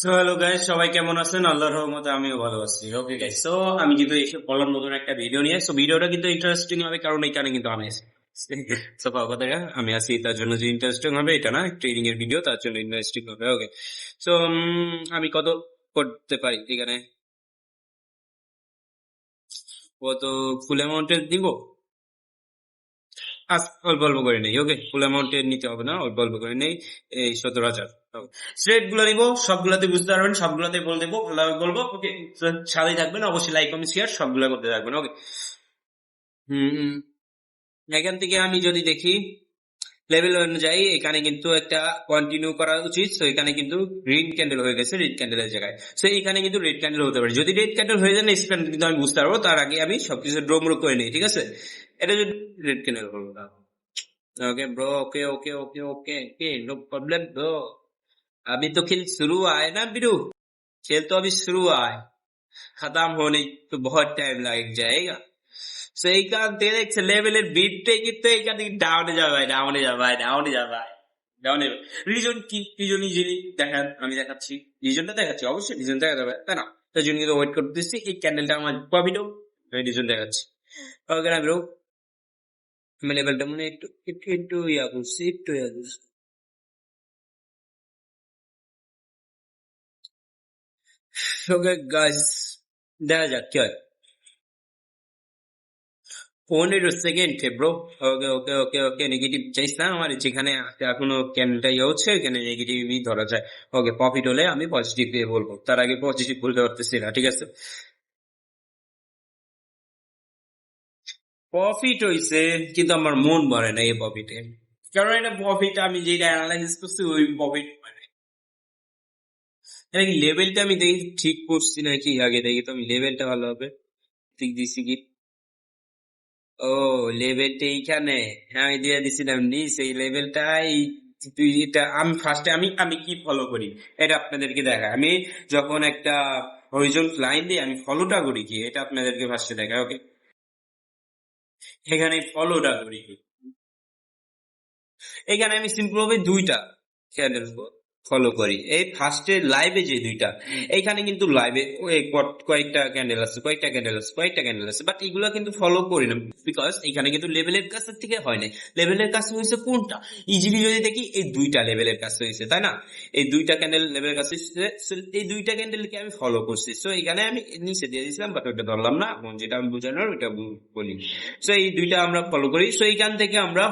So guys সবাই কেমন আছেন? আল্লাহর রহমতে আমিও ভালো আছি। ওকে গাইস সো আমি কিন্তু এসে বললাম নতুন একটা ভিডিও নিয়ে। সো ভিডিওটা কিন্তু ইন্টারেস্টিং হবে, কারণ এখানে কিন্তু আমি আছি। সো কথা আমি আছি, তার জন্য যে ইন্টারেস্টিং হবে, এটা না ট্রেনিং এর ভিডিও তার জন্য ইন্টারেস্টিং হবে ওকে সো আমি কত করতে পারি এখানে? কত ফুল অ্যামাউন্টের দিব আজ অল্প অল্প করে নেই ওকে ফুল অ্যামাউন্টের নিতে হবে না, অল্প অল্প করে নেই, এই সতেরো হাজার। স্টেটগুলো নিবো, সবগুলোতে বুঝতে পারবেন, সবগুলোতে বলে দেবো, ভালোভাবে বলব। ওকে সাথেই থাকবেন, অবশ্যই লাইক কমেন্ট শেয়ার সবগুলো করতে থাকবেন। ওকে হুম এখান থেকে আমি যদি দেখি লেভেল অনুযায়ী এখানে কিন্তু একটা কন্টিনিউ করা উচিত। সো এখানে কিন্তু গ্রিন ক্যান্ডেল হয়ে গেছে রেড ক্যান্ডেলের জায়গায়। সো এখানে কিন্তু রেড ক্যান্ডেল হতে পারে। যদি রেড ক্যান্ডেল হয়ে যায় না স্প্যান কিন্তু আমি বুঝতে পারব। তার আগে আমি সবকিছু ড্রোমরো করে নিই, ঠিক আছে? এটা যদি রেড ক্যান্ডেল হলো okay bro okay okay okay okay okay no problem bro अभी तो खेल शुरू हुआ है ना बिरू खेल तो अभी शुरू हुआ है खत्म होने तो बहुत टाइम लग जाएगा সো এইখান থেকে দেখছে লেভেলের বিটটাই কিন্তু এইখান থেকে ডাউনে যাবে ভাই ডাউনে যাবে ভাই ডাউনে যাবে ভাই ডাউনে রিজন কি রিজন ইজিলি দেখান আমি দেখাচ্ছি রিজনটা দেখাচ্ছি অবশ্যই রিজন দেখা যাবে তাই না তাই জন্য কিন্তু ওয়েট করতেছি এই ক্যান্ডেলটা আমার প্রফিট হোক আমি রিজন দেখাচ্ছি ওকে না ব্রো আমি লেভেলটা মনে হয় একটু একটু একটু ইয়া করছি একটু ইয়া করছি ওকে গাইস দেখা যাক, কি হয়। পনেরো second bro okay okay okay okay negative চাইছ না আমার, যেখানে এখনও ক্যানটা হচ্ছে ওইখানে নেগেটিভই ধরা যায়। ওকে প্রফিট হলে আমি পজিটিভ দিয়ে বলব। তার আগে পজিটিভ বলতে পারতেছি না, ঠিক আছে? প্রফিট হয়েছে কিন্তু আমার মন ভরে না এই প্রফিটে কারণ এটা প্রফিট আমি যেটা অ্যানালাইসিস করছি, ওই প্রফিট মানে লেভেলটা আমি দেখি ঠিক করছি নাকি আগে দেখি তো আমি লেভেলটা ভালো হবে। ঠিক দিছি কি? ও লেভেলটা এইখানে। হ্যাঁ আমি দিয়ে দিছিলাম। নি সেই লেভেলটা এই তুই এটা আমি ফার্স্টে আমি আমি কি ফলো করি? এটা আপনাদেরকে দেখা আমি যখন একটা হরিজন লাইন দিই, আমি ফলোটা করি কি? এটা আপনাদেরকে ফার্স্টে দেখা ওকে এখানে ফলোটা করি। এখানে আমি সিম্পল ভাবে দুইটা খেয়াল চ্যানেল ফলো করি। এই ফার্স্টে লাইভে যে দুইটা, এইখানে কিন্তু লাইভে কয়েকটা ক্যান্ডেল আছে, কয়েকটা ক্যান্ডেল আছে, কয়েকটা ক্যান্ডেল আছে বাট এগুলো কিন্তু ফলো করি না বিকজ এখানে কিন্তু লেভেলের কাছে থেকে হয় না লেভেলের কাছে হয়েছে কোনটা? ইজিলি যদি দেখি, এই দুইটা লেভেলের কাছে হয়েছে তাই না? এই দুইটা ক্যান্ডেল লেভেলের কাছে এই দুইটা ক্যান্ডেলকে আমি ফলো করছি। সো এখানে আমি নিচে দিয়ে দিয়েছিলাম বাট ওটা ধরলাম না যেটা আমি বোঝানোর ওইটা বলি। সো এই দুইটা আমরা ফলো করি। সো এইখান থেকে আমরা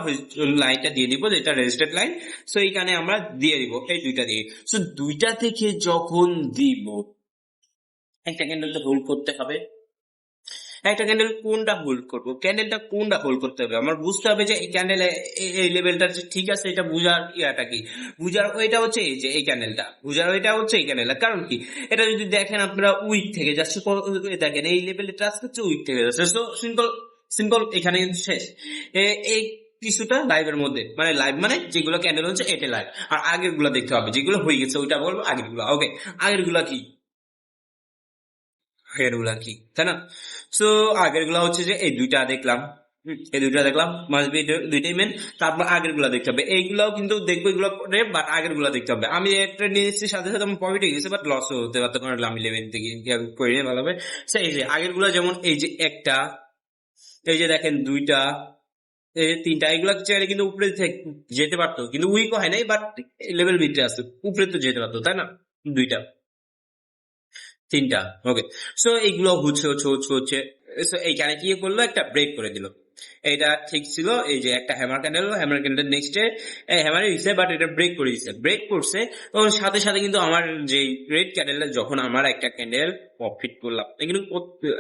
লাইনটা দিয়ে দিব, যেটা রেজিস্টার্ড লাইন সো এইখানে আমরা দিয়ে দিব। এই দুইটা দিয়ে। সো দুইটা থেকে যখন দিব, একটা ক্যান্ডেল তো হোল্ড করতে হবে। একটা ক্যান্ডেল কোনটা হোল্ড করব? ক্যান্ডেলটা কোনটা হোল্ড করতে হবে? আমার বুঝতে হবে যে এই ক্যান্ডেল এই লেভেলটা ঠিক আছে, এটা বুঝার ইয়াটা কি? বুঝার ওইটা হচ্ছে এই যে, এই ক্যান্ডেলটা বুঝার ওইটা হচ্ছে এই ক্যান্ডেলটা কারণ কি? এটা যদি দেখেন আপনারা উইক থেকে যাচ্ছে দেখেন এই লেভেলে টাচ করছে উইক থেকে যাচ্ছে। সো সিম্পল সিম্পল এখানে শেষ। এই কিছুটা লাইভের মধ্যে। মানে লাইভ মানে যেগুলো ক্যান্ডেল হচ্ছে এটা লাইভ আর আগেরগুলা দেখতে হবে। যেগুলো হয়ে গেছে ওইটা বলব আগেরগুলা ওকে আগেরগুলা কি? আগেরগুলা কি? তাই না? সো আগেরগুলা হচ্ছে যে এই দুইটা দেখলাম। এই দুইটা দেখলাম। মাস্ট বি দুইটাই মেন তারপর আগেরগুলা দেখতে হবে। এইগুলাও কিন্তু দেখব এগুলো করে বাট আগেরগুলা দেখতে হবে। আমি একটা নিয়েছি, সাথে সাথে আমার প্রফিট হয়ে গেছে বাট লস হতে পারতে। কারণ আমি লেভেন থেকে করে নিয়ে ভালো হবে এই যে আগেরগুলা যেমন এই যে একটা, এই যে দেখেন দুইটা তিনটা, এগুলো চাইলে কিন্তু উপরে যেতে পারতো। কিন্তু উইকও হয় নাই বাট লেভেল ভিতরে আসতো। উপরে তো যেতে পারতো, তাই না? দুইটা। তিনটা ওকে সো এইগুলো হচ্ছে হচ্ছে হচ্ছে হচ্ছে এইখানে কি করল? একটা ব্রেক করে দিল। এটা ঠিক ছিল, এই যে একটা hammer candle hammer candle next hammer দিচ্ছে বাট এটা ব্রেক করে দিচ্ছে ব্রেক করছে, তখন সাথে সাথে কিন্তু আমার যে রেড ক্যান্ডেল যখন আমার একটা ক্যান্ডেল প্রফিট করলাম, এগুলো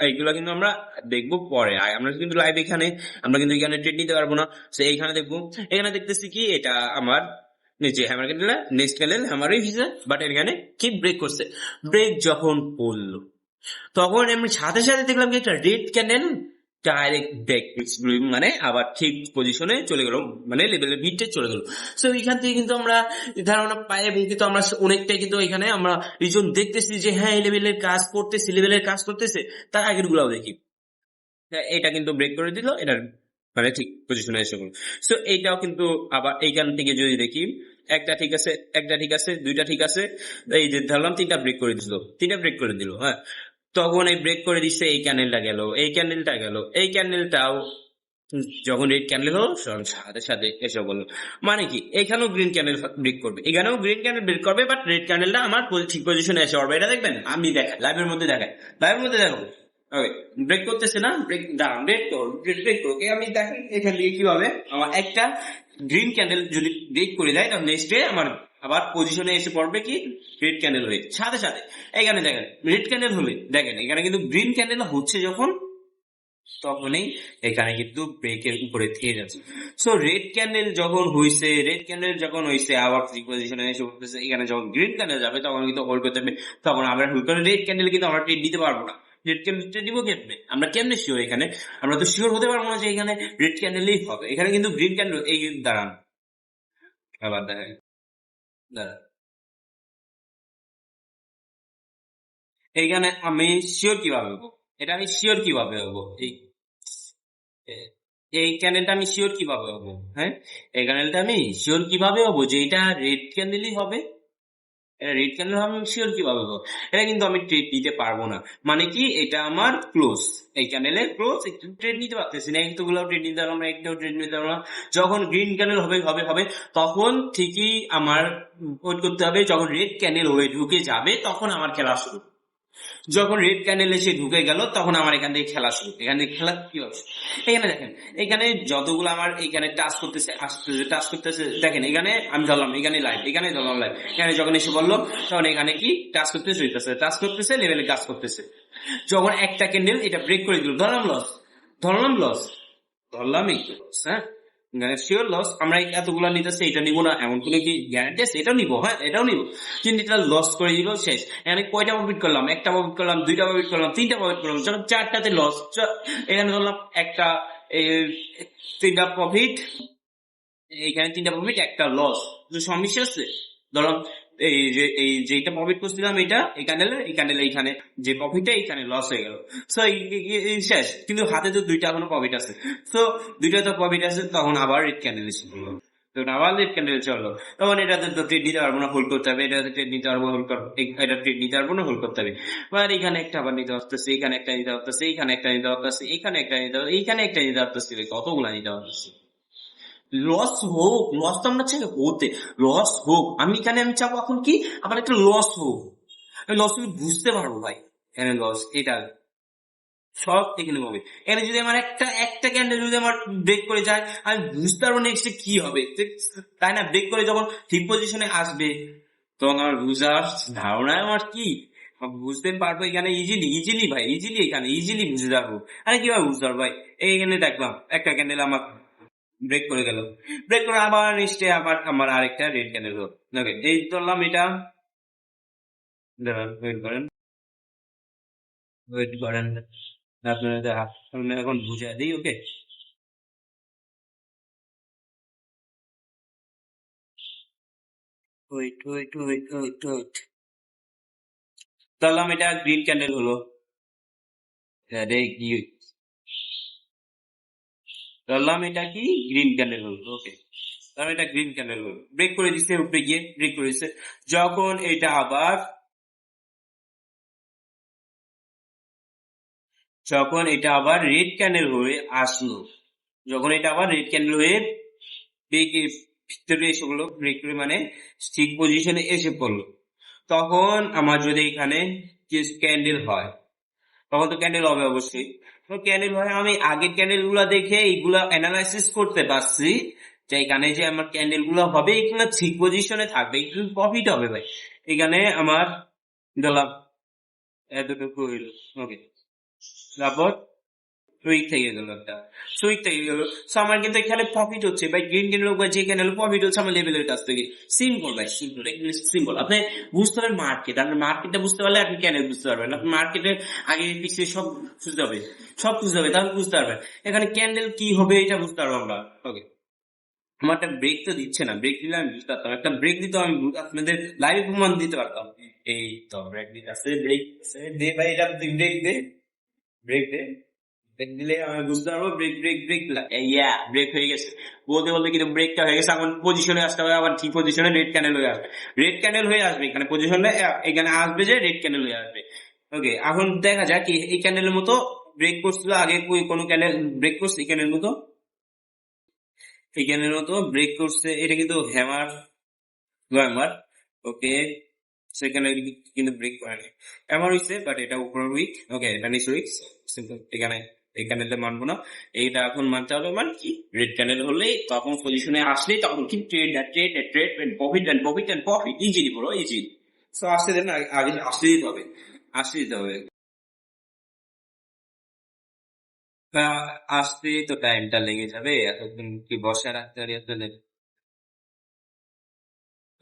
এইগুলো কিন্তু আমরা দেখব পরে। আমরা কিন্তু লাইভ এখানে, আমরা কিন্তু এখানে ট্রেড নিতে পারব না। সো এইখানে দেখব, এখানে দেখতেছি কি, এটা আমার নিচে হ্যামার ক্যান্ডেল নেক্সট ক্যান্ডেল হ্যামারই হিসেবে বাট এখানে কি ব্রেক করছে। ব্রেক যখন পড়ল, তখন আমি সাথে সাথে দেখলাম কি, একটা রেড ক্যান্ডেল ডাইরেক্ট ব্রেক মানে আবার ঠিক পজিশনে চলে গেল মানে লেভেলের ভিড়তে চলে গেল। সো এইখান থেকে কিন্তু আমরা ধারণা পাই এবং কিন্তু আমরা অনেকটাই কিন্তু এখানে আমরা রিজন দেখতেছি যে হ্যাঁ এই লেভেলের কাজ করতেছি লেভেলের কাজ করতেছে তার আগের গুলাও দেখি। হ্যাঁ, এটা কিন্তু ব্রেক করে দিল এটা মানে ঠিক পজিশনে এসে গেল। সো এইটাও কিন্তু আবার এইখান থেকে যদি দেখি একটা ঠিক আছে একটা ঠিক আছে দুইটা ঠিক আছে এই যে ধরলাম তিনটা ব্রেক করে দিল তিনটা ব্রেক করে দিল হ্যাঁ। তখন এই ব্রেক করে দিচ্ছে, এই ক্যান্ডেলটা গেল, এই ক্যান্ডেলটা গেল, এই ক্যান্ডেলটাও যখন রেড ক্যান্ডেল হলো সাথে সাথে এসে বলল মানে কি? এখানেও গ্রিন ক্যান্ডেল ব্রেক করবে। এখানেও গ্রিন ক্যান্ডেল ব্রেক করবে বাট রেড ক্যান্ডেলটা আমার ঠিক পজিশনে এসে পড়বে। এটা দেখবেন? আমি দেখাই লাইভের মধ্যে দেখাই। লাইভের মধ্যে দেখো। ওকে ব্রেক করতেছে না? ব্রেক দাঁড়ান ব্রেক করো ব্রেক করো আমি দেখেন, এখান থেকে কি হবে আমার একটা গ্রিন ক্যান্ডেল যদি ব্রেক করে দেয়, তখন নেক্সট ডে আমার আবার পজিশনে এসে পড়বে কি? রেড ক্যান্ডেল হয়ে। সাথে সাথে, এখানে দেখেন রেড ক্যান্ডেল হলে, দেখেন, এখানে কিন্তু গ্রিন ক্যান্ডেল হচ্ছে যখন, তখনই এখানে কিন্তু ব্রেকের উপরে থেকে যাচ্ছে। সো রেড ক্যান্ডেল যখন হইছে রেড ক্যান্ডেল যখন হইছে, আবার পজিশনে এসে উঠতেছে এখানে যখন গ্রিন ক্যান্ডেল যাবে, তখন কিন্তু হোল্ড করতে হবে তখন আমরা হোল্ড করে রেড ক্যান্ডেল কিন্তু আমরা ট্রেড দিতে পারব না। রেড ক্যান্ডেল দিব কেমনে? আমরা কেমনে শিওর এখানে? আমরা তো শিওর হতে পারব না যে এখানে রেড ক্যান্ডেলই হবে। এখানে কিন্তু গ্রিন ক্যান্ডেল এই দাঁড়ান। আবার দেখেন এইখানে আমি শিওর কীভাবে হব? এটা আমি শিওর কীভাবে হব? এই এই ক্যান্ডেলটা আমি শিওর কীভাবে হব? হ্যাঁ? এই ক্যান্ডেলটা আমি শিওর কীভাবে হব? যে এটা রেড ক্যান্ডেলই হবে এটা রেড ক্যান্ডেল আমি শিওর কীভাবে হব? এটা কিন্তু আমি ট্রেড নিতে পারব না। মানে কি? এটা আমার ক্লোজ এই ক্যান্ডেলে ক্লোজ একটু ট্রেড নিতে পারতেছি না। একটুগুলো ট্রেড নিতে পারব না, একটাও ট্রেড নিতে পারব না। যখন গ্রিন ক্যান্ডেল হবে হবে হবে, তখন ঠিকই আমার ওয়েট করতে হবে। যখন রেড ক্যান্ডেল হয়ে ঢুকে যাবে, তখন আমার খেলা শুরু। যখন রেড ক্যান্ডেল এসে ঢুকে গেল, তখন আমার এখান থেকে খেলা শুরু। এখান খেলা কি হবে এখানে দেখেন, এখানে যতগুলো আমার এখানে টাচ করতেছে, আসতেছে টাচ করতেছে, দেখেন, এখানে আমি ধরলাম, এখানে লাইট এখানে ধরলাম লাইট এখানে যখন এসে বলল, তখন এখানে কি টাচ করতেছে, হইতেছে। টাচ করতেছে লেভেলে কাজ করতেছে। যখন একটা ক্যান্ডেল এটা ব্রেক করে দিল। ধরলাম লস ধরলাম লস ধরলামই হ্যাঁ? শিওর লস আমরা এতগুলো নিতেছি, এটা নিবো না, এমন কোনো কি গ্যারান্টি আছে? এটাও নিবো হ্যাঁ এটাও নিবো। কিন্তু এটা লস করে দিল, শেষ। এখানে কয়টা প্রফিট করলাম? একটা প্রফিট করলাম, দুইটা প্রফিট করলাম, তিনটা প্রফিট করলাম চলো চারটাতে লস এখানে ধরলাম একটা তিনটা প্রফিট এখানে তিনটা প্রফিট একটা লস সমস্যা আছে। ধরলাম এই যে, এই যেটা প্রফিট করছিলাম এটা এই ক্যান্ডেলে এই ক্যান্ডেলে এইখানে, যে প্রফিটটা এইখানে লস হয়ে গেল। সো শেষ। কিন্তু হাতে তো দুইটা এখনও প্রফিট আছে। সো দুইটা তো প্রফিট আছে, তখন আবার রেড ক্যান্ডেল আবার রেড ক্যান্ডেল চলল। তখন এটাতে তো ট্রেড নিতে পারব না হোল্ড করতে হবে। এটাতে ট্রেড নিতে পারব হোল্ড এটা ট্রেড নিতে পারব না হোল্ড করতে হবে। এবার এখানে একটা আবার নিতে হচ্ছে এখানে একটা নিতে হচ্ছে এইখানে একটা নিতে হচ্ছে এখানে একটা নিতে এইখানে একটা নিতে হচ্ছে কতগুলা নিতে হচ্ছে লস হোক লস তো আমরা চাই হতে। লস হোক, আমি এখানে আমি চাবো এখন কি? আমার একটা লস হোক। লস আমি বুঝতে পারব ভাই। এখানে লস এটা সব এখানে হবে এখানে যদি আমার একটা একটা ক্যান্ডেল যদি আমার ব্রেক করে যায়, আমি বুঝতে পারব নেক্সট কি হবে। তাই না? ব্রেক করে যখন ঠিক পজিশনে আসবে, তখন আমার বুঝার ধারণা আমার কি? বুঝতে পারব এখানে ইজিলি ইজিলি ভাই ইজিলি এখানে ইজিলি বুঝতে পারব আরে কীভাবে বুঝতে পারব ভাই? এইখানে দেখলাম, একটা ক্যান্ডেল আমার ব্রেক করে গেল। ব্রেক করে আবার নেক্সটে আবার আমার আরেকটা রেড ক্যান্ডেল হলো। ওকে এই ধরলাম এটা। ওয়েট করেন। ওয়েট করেন। আপনাদের সামনে এখন বুঝা দিই okay wait wait wait wait wait ধরলাম এটা গ্রিন ক্যান্ডেল হলো। কি ধরলাম এটা কি? গ্রিন ক্যান্ডেল হলো ওকে ধরলাম এটা গ্রিন ক্যান্ডেল হলো। ব্রেক করে দিচ্ছে উপরে গিয়ে ব্রেক করে দিচ্ছে যখন এটা আবার যখন এটা আবার রেড ক্যান্ডেল হয়ে আসলো, যখন এটা আবার রেড ক্যান্ডেল হয়ে ব্রেকের ভিতরে এসে পড়ল ব্রেক করে মানে ঠিক পজিশনে এসে পড়ল। তখন আমার যদি এখানে যে ক্যান্ডেল হয়, তখন তো ক্যান্ডেল হবে অবশ্যই। ক্যান্ডেল হয়? আমি আগের ক্যান্ডেলগুলা দেখে এইগুলা অ্যানালাইসিস করতে পারছি যে এখানে যে আমার ক্যান্ডেলগুলো হবে, এগুলো ঠিক পজিশনে থাকবে একটু প্রফিট হবে ভাই। এখানে আমার গেলাম এতটুকু হইল। ওকে তারপর? সুইক থেকে গেল একটা। থেকে গেল। সো আমার কিন্তু এখানে প্রফিট হচ্ছে। ভাই গ্রিন প্রফিট হচ্ছে আমার লেভেলের কাছ থেকে। সিম্পল ভাই সিম্পল সিম্পল আপনি বুঝতে পারেন মার্কেট মার্কেটটা বুঝতে পারলে আপনি বুঝতে পারবেন? আপনি মার্কেটের আগে পিছিয়ে সব বুঝতে হবে। সব বুঝতে হবে, তাহলে বুঝতে পারবেন। এখানে ক্যান্ডেল কি হবে, এটা বুঝতে পারব আমরা। ওকে আমার একটা ব্রেক তো দিচ্ছে না। ব্রেক দিলে আমি বুঝতে পারতাম। একটা ব্রেক দিতে আমি আপনাদের লাইভ প্রমাণ দিতে পারতাম। এই তো ব্রেক দিতে আছে ব্রেক দে ভাই, এটা তুই ব্রেক দে। ব্রেক দে। ব্রেক দিলে আমি বুঝতে পারব break break break yeah break হয়ে গেছে। বলতে বলতে কিন্তু ব্রেকটা হয়ে গেছে, এখন পজিশনে আসতে হবে, আবার ঠিক পজিশনে রেড ক্যান্ডেল হয়ে আসবে। রেড ক্যান্ডেল হয়ে আসবে, এখানে পজিশনে এখানে আসবে যে রেড ক্যান্ডেল হয়ে আসবে। ওকে এখন দেখা যাক এই ক্যান্ডেলের মতো ব্রেক করছিল, আগে কোনো ক্যান্ডেল ব্রেক করছে এই ক্যান্ডেলের মতো? এই ক্যান্ডেলের মতো ব্রেক করছে, এটা কিন্তু হ্যামার হ্যামার ওকে সেখানে কিন্তু ব্রেক করেনি। এমন হইছে বাট এটা উপর উইক ওকে এটা নিচে উইক সিম্পল এখানে এই ক্যান্ডেলটা মানবো না। এইটা এখন মানতে হবে মানে কি? রেড ক্যান্ডেল হলেই তখন পজিশনে আসলে তখন কি? Trade trade trade profit and profit and profit easy বড় ইজি সো আসতে দেন আগে- আসতে দিতে হবে আসতে দিতে হবে আসতে তো টাইমটা লেগে যাবে এতদিন কি বসে রাখতে পারি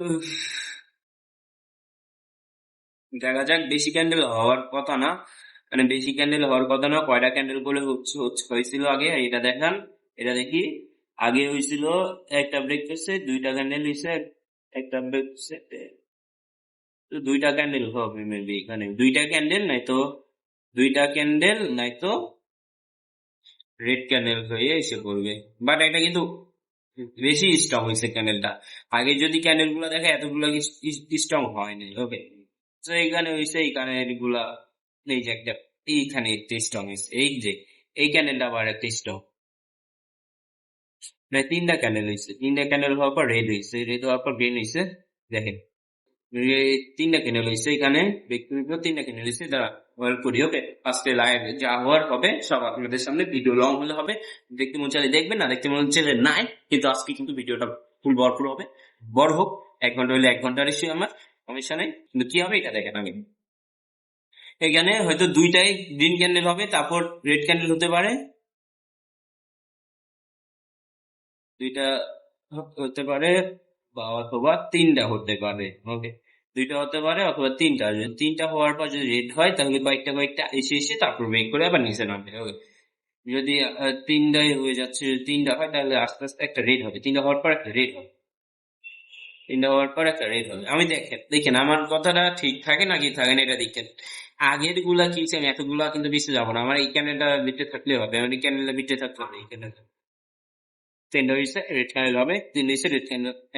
উফ, দেখা যাক বেশি ক্যান্ডেল হওয়ার কথা না। মানে বেশি ক্যান্ডেল হওয়ার কথা না কয়টা ক্যান্ডেল হচ্ছে- হয়েছিল আগে, এটা দেখান, এটা দেখি। আগে হয়েছিল একটা ব্রেক করছে, দুইটা ক্যান্ডেল হয়েছে, একটা ব্রেক করছে, তো দুইটা ক্যান্ডেল হবে মেবি এখানে। দুইটা ক্যান্ডেল নাই তো, দুইটা ক্যান্ডেল নাই তো রেড ক্যান্ডেল হয়ে এসে পড়বে। বাট এটা কিন্তু বেশি স্ট্রং হয়েছে ক্যান্ডেলটা আগে যদি ক্যান্ডেলগুলা দেখে, এতগুলো স্ট্রং হয়নি ওকে তো এখানে হয়েছে এইখানে এগুলা এই যে একটা, এইখানে একটা স্ট্রং এই যে এই ক্যান্ডেলটা আবার একটা স্ট্রং মানে তিনটা ক্যান্ডেল হয়েছে তিনটা ক্যান্ডেল হওয়ার পর রেড হয়েছে রেড হওয়ার পর গ্রিন হয়েছে দেখেন। তিনটা ক্যান্ডেল হয়েছে এখানে, ব্যক্তিগত তিনটা ক্যান্ডেল হয়েছে দাঁড়া ওয়েল করি ওকে আজকে লাইভ যা হওয়ার হবে, সব আপনাদের সামনে ভিডিও লং হলে হবে। দেখতে মন চাইলে দেখবেন, না দেখতে মন চাইলে নাই, কিন্তু আজকে কিন্তু ভিডিওটা ফুল ভরপুর হবে। বড় হোক, এক ঘণ্টা হলে এক ঘণ্টার ইস্যু আমার সমস্যা কিন্তু কি হবে, এটা দেখেন আগে এখানে হয়তো দুইটাই গ্রিন ক্যান্ডেল হবে, তারপর রেড ক্যান্ডেল হতে পারে। দুইটা হতে পারে বা অথবা তিনটা হতে পারে ওকে দুইটা হতে পারে অথবা তিনটা। যদি তিনটা হওয়ার পর যদি রেড হয়, তাহলে কয়েকটা কয়েকটা এসে এসে তারপর ব্রেক করে আবার নিচে নামবে ওকে যদি তিনটাই হয়ে যাচ্ছে তিনটা হয়, তাহলে আস্তে আস্তে একটা রেড হবে। তিনটা হওয়ার পর একটা রেড হবে। তিনটা হওয়ার পর একটা রেড হবে। আমি দেখেন দেখেন, আমার কথাটা ঠিক থাকে নাকি থাকে না এটা দেখেন। আগেরগুলা কি আমি এতগুলা কিন্তু বেশি যাব না। আমার এই ক্যানেলটা বিটে থাকলে হবে। আমার এই ক্যানেলটা বিটে থাকতে হবে, এই ক্যানেলটা হয়েছে হবে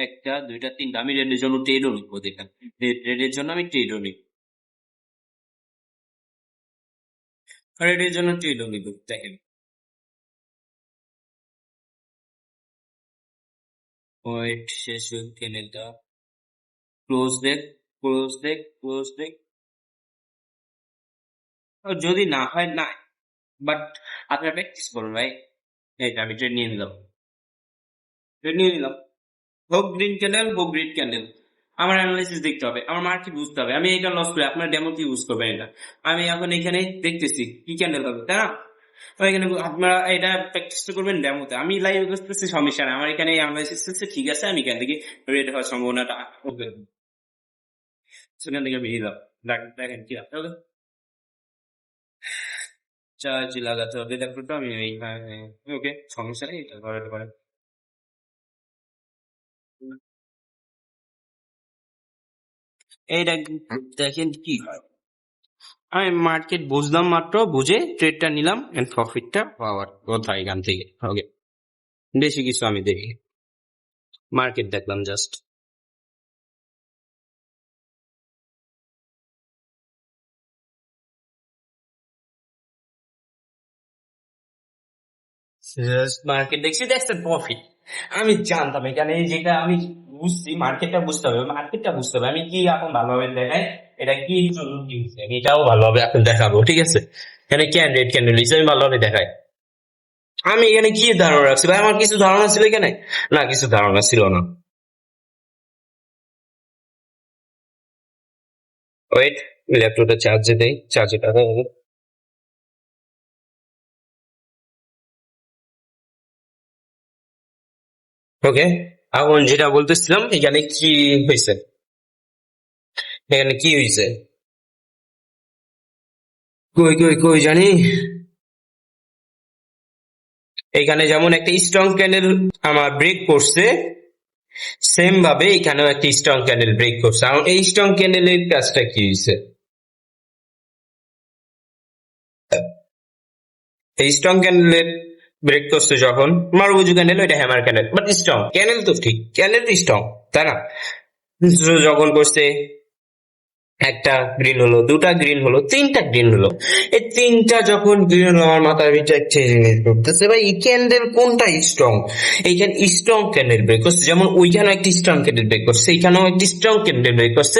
একটা, দুইটা, তিনটা। আমি রেডের জন্য ট্রেডও রেডের জন্য আমি রেডের জন্য দেখেন। শেষ হয়ে ক্যানেলটা ক্লোজ দেখ ক্লোজ দেখ ক্লোজ দেখ। যদি না হয়, না। বাট আপনার প্র্যাকটিস করুন ভাই এই আমি ট্রেন নিয়ে নিলাম। ট্রেন নিয়ে নিলাম। হোক গ্রিন ক্যান্ডেল হোক রেড ক্যান্ডেল আমার অ্যানালাইসিস দেখতে হবে, আমার মার্কেট বুঝতে হবে? আমি এটা লস করি, আপনার ডেমো কি ইউজ করবেন এটা? আমি এখন এখানে দেখতেছি, কি ক্যান্ডেল হবে তাই না? এখানে আপনারা এটা প্র্যাকটিস করবেন ডেমোতে আমি লাইভ করতেছি, সমস্যা নাই। আমার এখানে অ্যানালাইসিস চলছে ঠিক আছে? আমি এখান থেকে রেড হওয়ার সম্ভাবনাটা ওকে। সেখান থেকে বেরিয়ে দাও দেখ- দেখেন কি আছে ওকে চার্জ লাগাতে হবে। দেখো, তো আমি এই ওকে, সমস্যা নেই, এটা করাতে পারেন এইটা দেখেন কি হয়। আমি মার্কেট বুঝলাম মাত্র, বুঝে ট্রেডটা নিলাম এন্ড প্রফিটটা পাওয়ার কথা এখান থেকে। ওকে বেশি কিছু আমি দেখি মার্কেট দেখলাম জাস্ট মার্কেট দেখছি, দেখছে প্রফিট আমি জানতাম এখানে যেটা আমি বুঝছি মার্কেটটা বুঝতে হবে মার্কেটটা বুঝতে হবে। আমি কি এখন ভালোভাবে দেখাই? এটা কি আমি এটাও ভালোভাবে এখন দেখাবো, ঠিক আছে? এখানে ক্যান রেড ক্যান্ডেল আমি ভালোভাবে দেখাই। আমি এখানে কি ধারণা রাখছি? ভাই, আমার কিছু ধারণা ছিল এখানে? না, কিছু ধারণা ছিল না। ওয়েট ল্যাপটপটা চার্জে দেই চার্জে টাকা ওকে এখন যেটা বলতেছিলাম, এখানে কি হয়েছে? এখানে কি হয়েছে? কই কই কই জানি? এখানে যেমন একটা স্ট্রং ক্যান্ডেল আমার ব্রেক করছে সেম ভাবে এখানেও একটা স্ট্রং ক্যান্ডেল ব্রেক করছে। এখন এই স্ট্রং ক্যান্ডেলের কাজটা কি হয়েছে? এই স্ট্রং ক্যান্ডেলের ব্রেক করছে যখন। মারুবুজু ক্যান্ডেল ওইটা hammer candle but strong candle তো ঠিক ক্যান্ডেল তো স্ট্রং তাই না? যখন করছে একটা গ্রিন হলো, দুটা গ্রিন হলো, তিনটা গ্রিন হলো। এই তিনটা যখন গ্রিন হলো, আমার মাথার ভিতরে একটা জিনিস ভাই, এই ক্যান্ডেল কোনটা স্ট্রং এইখানে স্ট্রং ক্যান্ডেল ব্রেক করছে, যেমন ওইখানেও একটি স্ট্রং ক্যান্ডেল ব্রেক করছে, এইখানেও একটি স্ট্রং ক্যান্ডেল ব্রেক করছে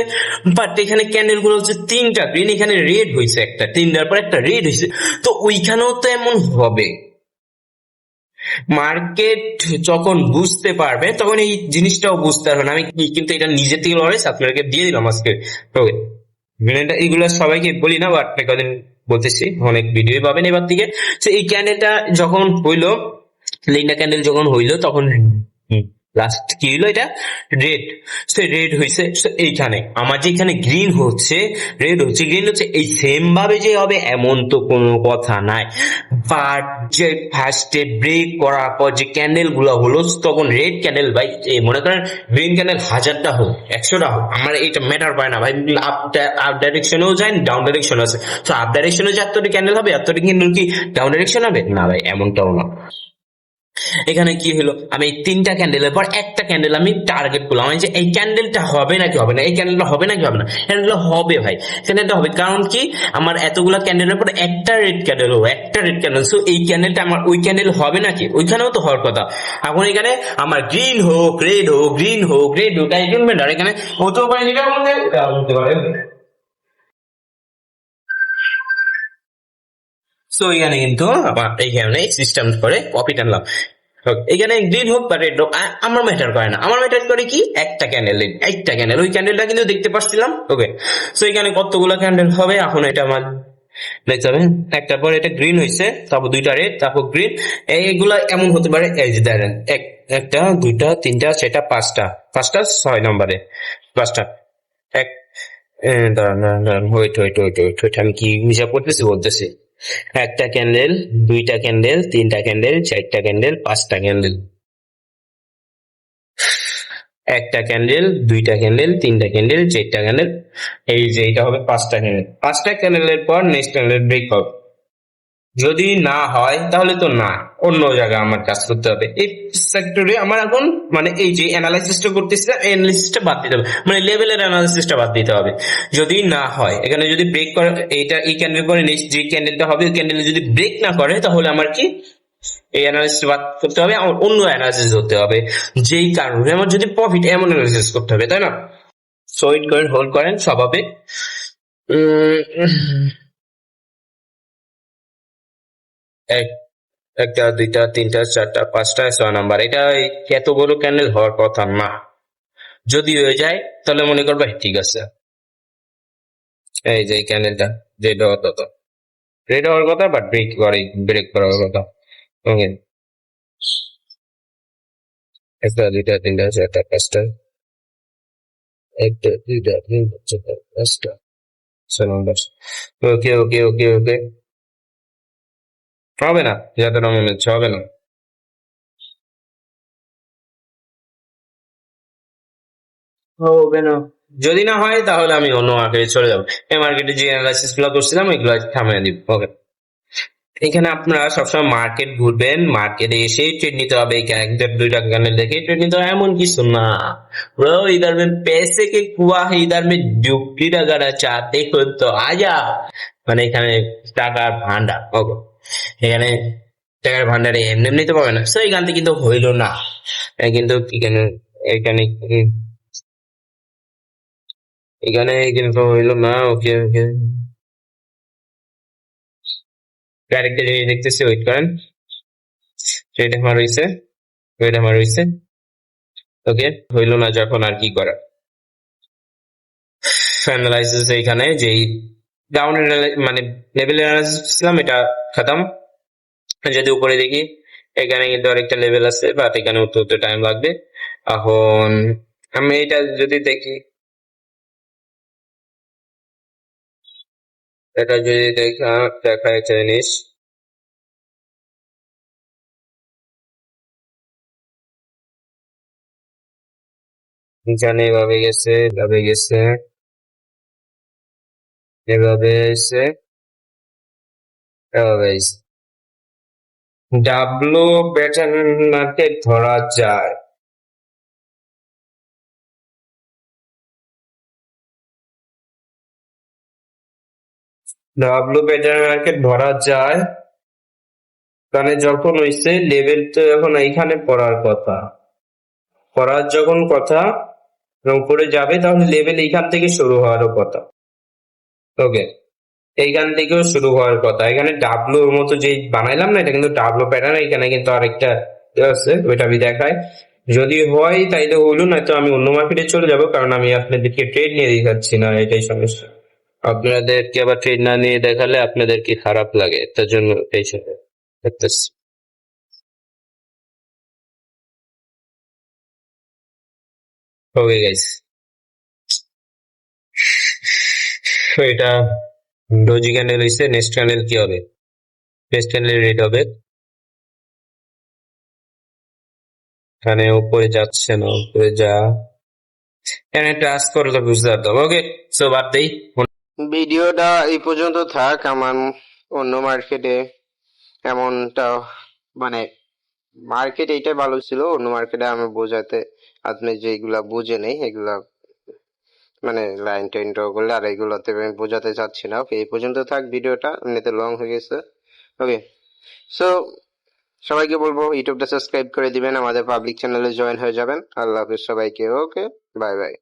বাট এখানে ক্যান্ডেলগুলো হচ্ছে তিনটা গ্রিন এখানে রেড হয়েছে একটা, তিনটার পর একটা রেড হয়েছে। তো ওইখানেও তো এমন হবে। মার্কেট যখন বুঝতে পারবে, তখন এই জিনিসটাও বুঝতে পারবে না। আমি কিন্তু এটা নিজে থেকে লড়াই আপনাদেরকে দিয়ে দিলাম আজকে। এটা এগুলো সবাইকে বলি না বাট কদিন বলতেছি, অনেক ভিডিও পাবেন এবার থেকে। তো এই ক্যান্ডেলটা যখন হইল লিন্ডা ক্যান্ডেল যখন হইল, তখন লাস্ট কি হইল এটা? রেড সে রেড হয়েছে এইখানে। আমার যে এখানে গ্রিন হচ্ছে রেড হচ্ছে গ্রিন হচ্ছে, এই সেম ভাবে যে হবে, এমন তো কোনো কথা নাই। বাট যে ফার্স্টে ব্রেক করার পর যে ক্যান্ডেলগুলো হলো, তখন রেড ক্যান্ডেল ভাই মনে করেন গ্রিন ক্যান্ডেল হাজারটা হোক, একশোটা হোক, আমার এটা ম্যাটার পায় না, ভাই। আপ আপ ডাইরেকশনেও যায় ডাউন ডাইরেকশন আছে। তো আপ ডাইরেকশনে যে এতটি ক্যান্ডেল হবে, এতটি ক্যান্ডেল কি ডাউন ডাইরেকশন হবে? না, ভাই, এমনটাও না। এখানে কি হলো? আমি এই তিনটা ক্যান্ডেলের পর একটা ক্যান্ডেল আমি টার্গেট করলাম। আমি যে এই ক্যান্ডেলটা হবে নাকি হবে না? এই ক্যান্ডেলটা হবে নাকি হবে না? ক্যান্ডেলটা হবে ভাই। ক্যান্ডেলটা হবে। কারণ কি? আমার এতগুলা ক্যান্ডেলের পর একটা রেড ক্যান্ডেল হবে একটা রেড ক্যান্ডেল সো এই ক্যান্ডেলটা আমার, ওই ক্যান্ডেল হবে নাকি? ওইখানেও তো হওয়ার কথা। এখন এখানে আমার গ্রিন হোক রেড হোক গ্রিন হোক রেড হোক এখানে হতেও পারে যেটা আমাদের সো এখানে কিন্তু আমার এইখানে সিস্টেম করে কপি টানলাম। এখানে গ্রিন হোক বা রেড হোক আমার ম্যাটার করে না। আমার ম্যাটার করে কি? একটা ক্যান্ডেল একটা ক্যান্ডেল ওই ক্যান্ডেলটা কিন্তু দেখতে পাচ্ছিলাম ওকে সো এখানে কতগুলো ক্যান্ডেল হবে? এখন এটা আমার দেখতে হবে একটা পর এটা গ্রিন হয়েছে, তারপর দুইটা রেড তারপর গ্রিন এইগুলা এমন হতে পারে, এই যে দেখেন, এক, একটা, দুইটা, তিনটা সেটা পাঁচটা। পাঁচটা, ছয় নম্বরে। পাঁচটা। এক দাঁড়ান দাঁড়ান ওয়েট ওয়েট ওয়েট ওয়েট আমি কি হিসাব করতেছি, বলতেছি। একটা ক্যান্ডেল দুইটা ক্যান্ডেল তিনটা ক্যান্ডেল চারটা ক্যান্ডেল পাঁচটা ক্যান্ডেল একটা ক্যান্ডেল দুইটা ক্যান্ডেল তিনটা ক্যান্ডেল চারটা ক্যান্ডেল এই যে, এটা হবে পাঁচটা ক্যান্ডেল পাঁচটা ক্যান্ডেলের পর নেক্সট ক্যান্ডেল ব্রেক হবে। যদি না হয়, তাহলে তো না। অন্য জায়গায় আমার কাজ করতে হবে। এই সেক্টরে আমার এখন মানে এই যে অ্যানালাইসিসটা করতেছিলাম এই অ্যানালাইসিসটা বাদ দিতে হবে। মানে লেভেলের অ্যানালাইসিসটা বাদ দিতে হবে। যদি না হয়, এখানে যদি ব্রেক করে, এইটা, এই ক্যান্ডেল করে নেক্সট যে ক্যান্ডেলটা হবে, ওই ক্যান্ডেল যদি ব্রেক না করে, তাহলে আমার কি? এই অ্যানালিসিস বাদ করতে হবে, আমার অন্য অ্যানালিসিস করতে হবে। যেই কারণে আমার যদি প্রফিট এমন অ্যানালিসিস করতে হবে, তাই না? সো ওয়েট করেন হোল্ড করেন স্বভাবে এক, একটা, দুইটা, তিনটা, চারটা, পাঁচটা, ছয় নাম্বার। এটা এত বড় ক্যান্ডেল হওয়ার কথা না। যদি হয়ে যায়, তাহলে মনে করবে ঠিক আছে। এই যে ক্যান্ডেলটা রেড হওয়ার কথা রেড হওয়ার কথা বাট ব্রেক করে ব্রেক করার কথা। ওকে একটা, দুইটা, তিনটা, চারটা, পাঁচটা। একটা, দুইটা, তিনটা, চারটা, পাঁচটা। ছয় নাম্বার। ওকে ওকে ওকে ওকে হবে না যতটা মনে হচ্ছে হবে না হবে না যদি না হয় তাহলে আমি অন্য মার্কেটে চলে যাবো এই মার্কেটে যে অ্যানালাইসিস গুলো করছিলাম ওইগুলো থামিয়ে দিব ওকে এখানে আপনারা সবসময় মার্কেট ঘুরবেন মার্কেটে এসে ট্রেড নিতে হবে এই এক দুই টাকা ক্যান্ডেল দেখে ট্রেড নিতে হবে এমন কিছু না ब्रो इधर में पैसे के कुआ है इधर में डुबकी लगाना चाहते हो तो आजा মানে এখানে টাকার ভান্ডার ওকে এখানে টাকার ভান্ডারে এমনি এমনি তো পাবে না। সো এখান থেকে কিন্তু হইল না। কিন্তু এখানে এখানে কিন্তু হইল না, ওকে ওকে। জিনিস দেখতেছি ওয়েট করেন। ট্রেড আমার রয়েছে ট্রেড আমার রয়েছে ওকে, হইল না যখন আর কি করা। অ্যানালাইসিস এখানে, যেই ডাউন মানে লেভেল ছিলাম এটা খতম। যদি উপরে দেখি, এখানে কিন্তু আরেকটা লেভেল আছে বাট এখানে উঠতে উঠতে টাইম লাগবে। এখন, আমি এটা যদি দেখি, এটা যদি দেখা দেখা একটা জিনিস। এখানে এভাবে গেছে এভাবে গেছে। এভাবে এসে এভাবে এসে ডাবলো প্যাটার্নকে ধরা যায়। ডাবলো প্যাটার্নকে ধরা যায় মানে যখন হইছে লেভেল তো এখন এইখানে পড়ার কথা। পড়ার যখন কথা উপরে যাবে, তাহলে লেভেল এইখান থেকে শুরু হওয়ারও কথা। ওকে এইখান থেকেও শুরু হওয়ার কথা। এখানে ডাবলোর মতো যে বানাইলাম না এটা কিন্তু ডাবলু প্যাটার্ন এখানে কিন্তু আরেকটা আছে ওইটা আমি দেখাই। যদি হয় তাইলে হলো নয়তো আমি অন্য মার্কেটে চলে যাব কারণ আমি আপনাদেরকে ট্রেড নিয়ে দেখাচ্ছি না এটাই সমস্যা। আপনাদেরকে আবার ট্রেড না নিয়ে দেখালে আপনাদেরকে খারাপ লাগে? তার জন্য এই দেখতেছি। ওকে গাইস এটা ডোজি ক্যান্ডেল হইছে নেক্সট ক্যান্ডেল কি হবে? নেক্সট ক্যান্ডেল রেড হবে। এখানে উপরে যাচ্ছে না, উপরে যা। এখানে টাচ করলে বুঝতে পারতাম। ওকে সো বাদ দেই। ভিডিওটা এই পর্যন্ত থাক। আমার অন্য মার্কেটে এমনটা মানে মার্কেট এইটাই ভালো ছিল। অন্য মার্কেটে আমি বোঝাতে, আপনি যেগুলা বুঝে নেই, এগুলা মানে লাইন টাইন ড্র করলে আর এইগুলোতে আমি বোঝাতে চাচ্ছি না। ওকে এই পর্যন্ত থাক ভিডিওটা, এমনিতে লং হয়ে গেছে। ওকে সো সবাইকে বলব, ইউটিউবটা সাবস্ক্রাইব করে দিবেন, আমাদের পাবলিক চ্যানেলে জয়েন হয়ে যাবেন। আল্লাহ হাফিজ সবাইকে ওকে বাই বাই